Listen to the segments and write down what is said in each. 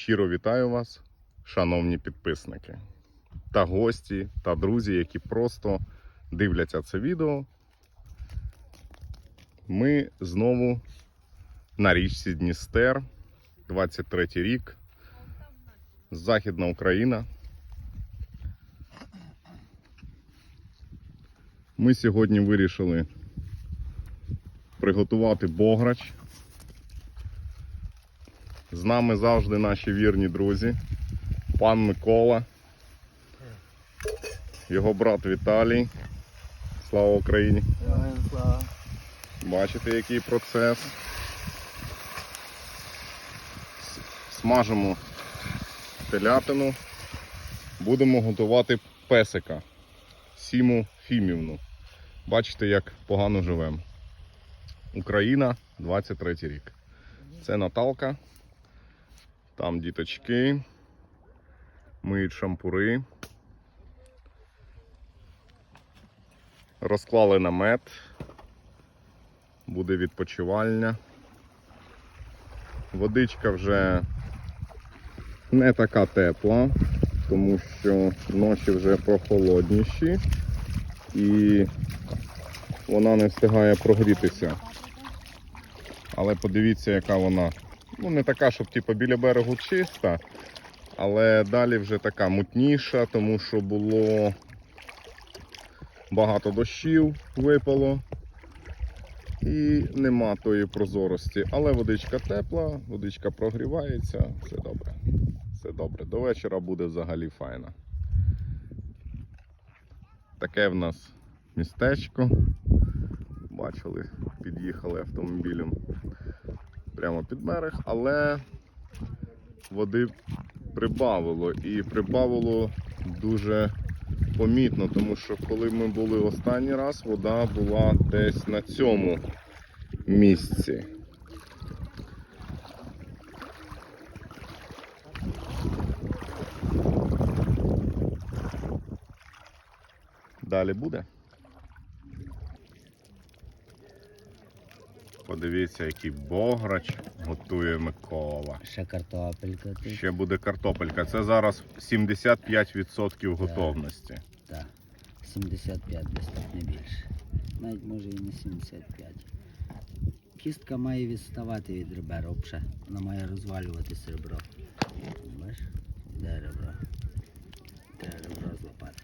Щиро вітаю вас, шановні підписники та гості та друзі, які просто дивляться це відео. Ми знову на річці Дністер, 23 рік, Західна Україна. Ми сьогодні вирішили приготувати бограч. З нами завжди наші вірні друзі. Пан Микола, його брат Віталій. Слава Україні! Бачите, який процес. Смажимо телятину. Будемо готувати песика. Сіму Фімівну. Бачите, як погано живемо. Україна, 23 рік. Це Наталка. Там діточки. Миють шампури. Розклали намет. Буде відпочивальня. Водичка вже не така тепла, тому що ночі вже прохолодніші і вона не встигає прогрітися. Але подивіться, яка вона. Ну, не така, щоб типу, біля берегу чиста, але далі вже така мутніша, тому що було багато дощів випало і нема тої прозорості. Але водичка тепла, водичка прогрівається, все добре. Все добре. До вечора буде взагалі файно. Таке в нас містечко. Бачили, під'їхали автомобілем прямо під берег, але води прибавило і прибавило дуже помітно, тому що коли ми були останній раз, вода була десь на цьому місці. Далі буде. Подивіться, який бограч готує Микола. Ще картопелька тут. Ще буде картопелька. Це зараз 75% готовності. Так. 75, десь так не більше. Навіть може і не 75. Кістка має відставати від ребер взагалі. Вона має розвалюватись ребро. Бачиш? Де ребро? Треба ребро злопати.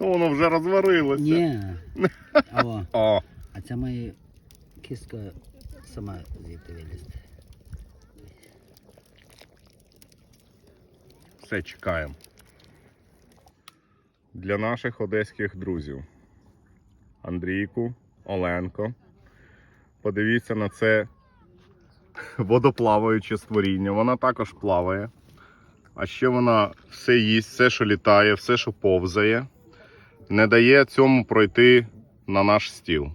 Ну, воно вже розварилося. Ні. Алло. О, А це має кістка сама звідти вилізти. все чекаємо. Для наших одеських друзів. Андрійку, Оленко. Подивіться на це водоплаваюче створіння. Вона також плаває. А ще вона все їсть, все, що літає, все, що повзає, не дає цьому пройти на наш стіл.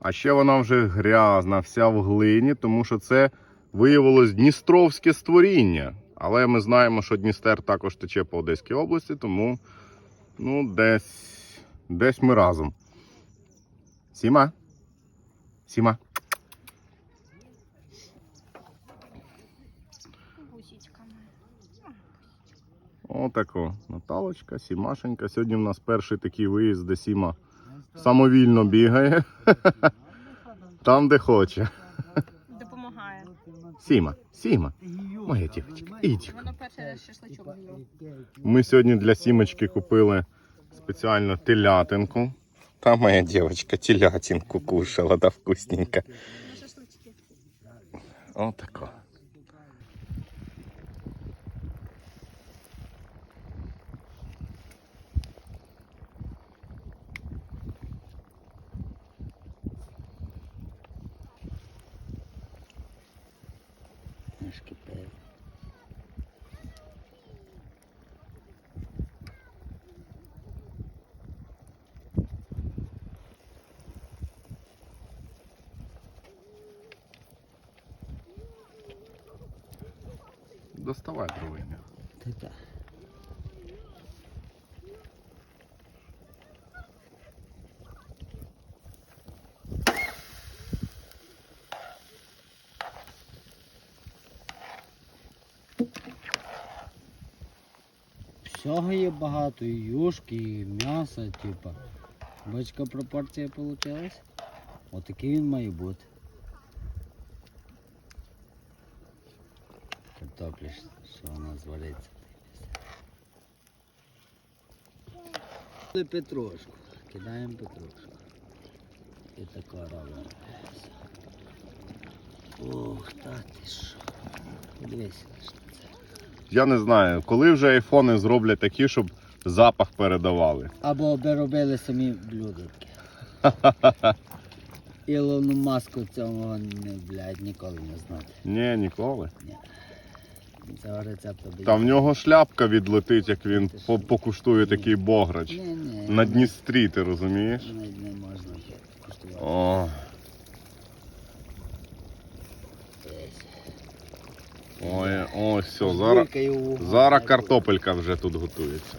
А ще вона вже грязна, вся в глині, тому що це виявилось дністровське створіння. Але ми знаємо, що Дністер також тече по Одеській області, тому ну, десь, десь ми разом. Сіма? Сіма. Отако. Наталочка, Сімашенька. Сьогодні в нас перший такий виїзд, де Сіма самовільно бігає. Там, де хоче. Допомагає. Сіма, Сіма, моя дівчинка, іди. Воно перший раз шашличок з'їв. Ми сьогодні для сімочки купили спеціально телятинку. Та моя дівчинка телятинку кушала, да вкусненько. Шашлички. Отако. Аж кипить. Всього є багато, і юшки, і м'яса, типа. Бачка пропорція вийшла? Отакий він має бути. Картоплі, що вона звариться. І петрушку. Кидаємо петрушку. І тако робимо. Ох, та ти що. Лише на це. Я не знаю, коли вже айфони зроблять такі, щоб запах передавали. Або би робили самі блюдотки. Ілону маску цього не, блядь, ніколи не знати. Ні, ніколи. Цього рецепту Там в нього шляпка відлетить, як він по- покуштує такий бограч. Ні, ні. На Дністрі, ти розумієш? Навіть не можна куштувати. О, ой, ой, все, зараз, зараз картопелька вже тут готується.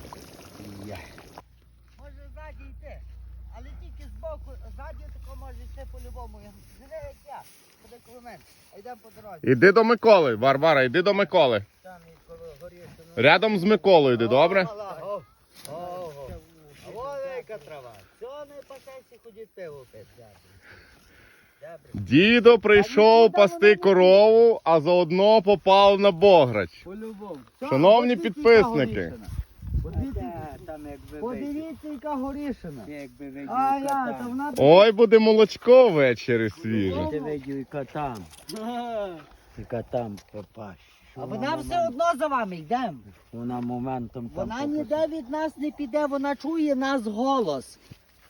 Може ззаді йти, але тільки збоку, ззаді тако може йти по-любому. Живе як я, буде коло мене. А йдемо по дорозі. Іди до Миколи, Варвара, іди до Миколи. Там і коло горішки. Рядом з Миколою йди, добре? Ого, ого. А велика трава. Цього не пасеться ходіть пиво пити. Дідо прийшов пасти корову, а заодно попав на бограч. Шановні підписники, Подивіться, яка горішина. Ой, буде молочко ввечері свіже. Яка там. Яка там папа. А вона все одно за вами йдемо. Вона моментом там. Вона ніде від нас не піде, вона чує нас голос.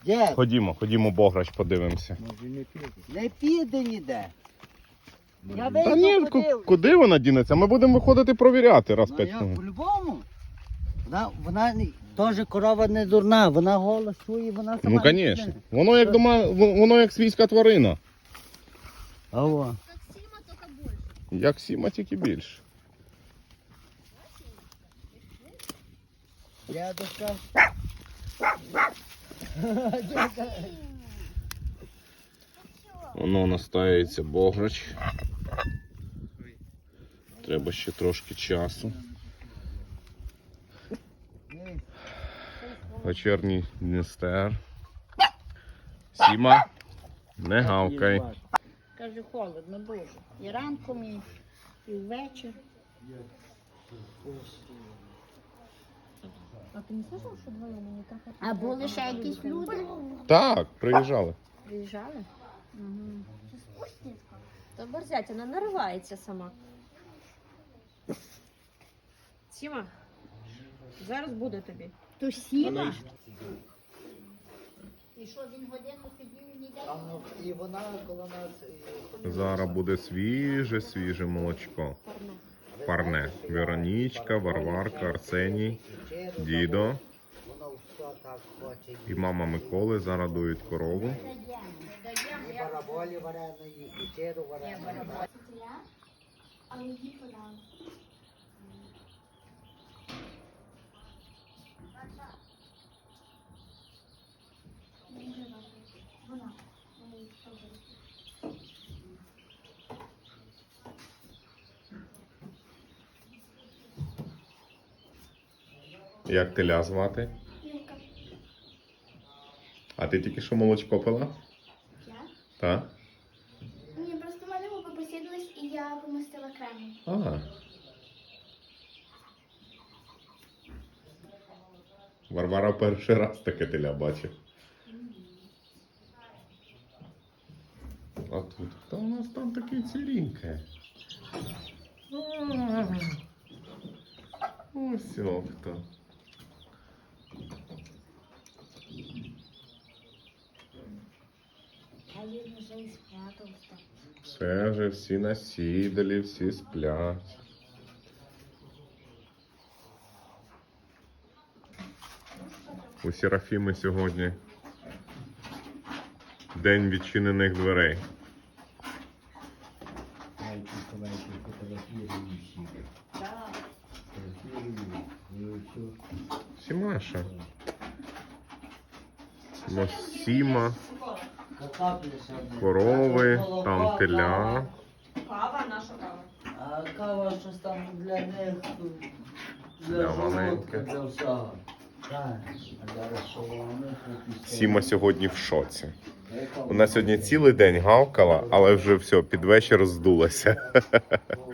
Де? Ходімо, ходімо, бограч, подивимося. Може не піде. Не піде ніде. Я Та ні, вийду ку- подивлюсь. куди вона дінеться? Ми будемо виходити провіряти раз Ну, п'ять я хвилин. по-любому. Вона, вона не- теж корова не дурна, вона голос чує, вона сама. Ну, не звісно. піде. Воно як дома, воно як свійська тварина. Ава. Як сіма, тільки більше. Я Дядушка. Воно настається бограч. Треба ще трошки часу. Вечірній Дністер. Сіма, не гавкай. Каже, холодно дуже. І ранком, і, і ввечері. А ти не слышав, що двоє мені кафе? А були ще якісь люди? Так, приїжджали. Приїжджали? Угу. То борзять, вона наривається сама. Сіма, зараз буде тобі. То сіла. І що він годину сидів і? Ну, І вона коло нас. і- Зараз буде свіже, свіже молочко. Парне. Парне. Веронічка, Варварка, Арсеній, дідо Воно все так хоче. і мама Миколи зараз дують корову. Але її подали. Як теля звати? А ти тільки що молочко пила? Я? Так? Ні, просто в мене губи посідались і я помастила кремом. А. Варвара перший раз таке теля бачить. А тут хто у нас там такий ціріньке? А, Ось хто. Все вже всі насідали, всі сплять. У Серафіми сьогодні день відчинених дверей. Сімаша. Сіма, Картоплі ще не. Корови, там теля. кава. Наша кава. А кава щось там для них. Для маленьке. Для всього. Так, а зараз соломи, тут Сіма сьогодні в шоці. Вона сьогодні цілий день гавкала, але вже все, під вечір здулася.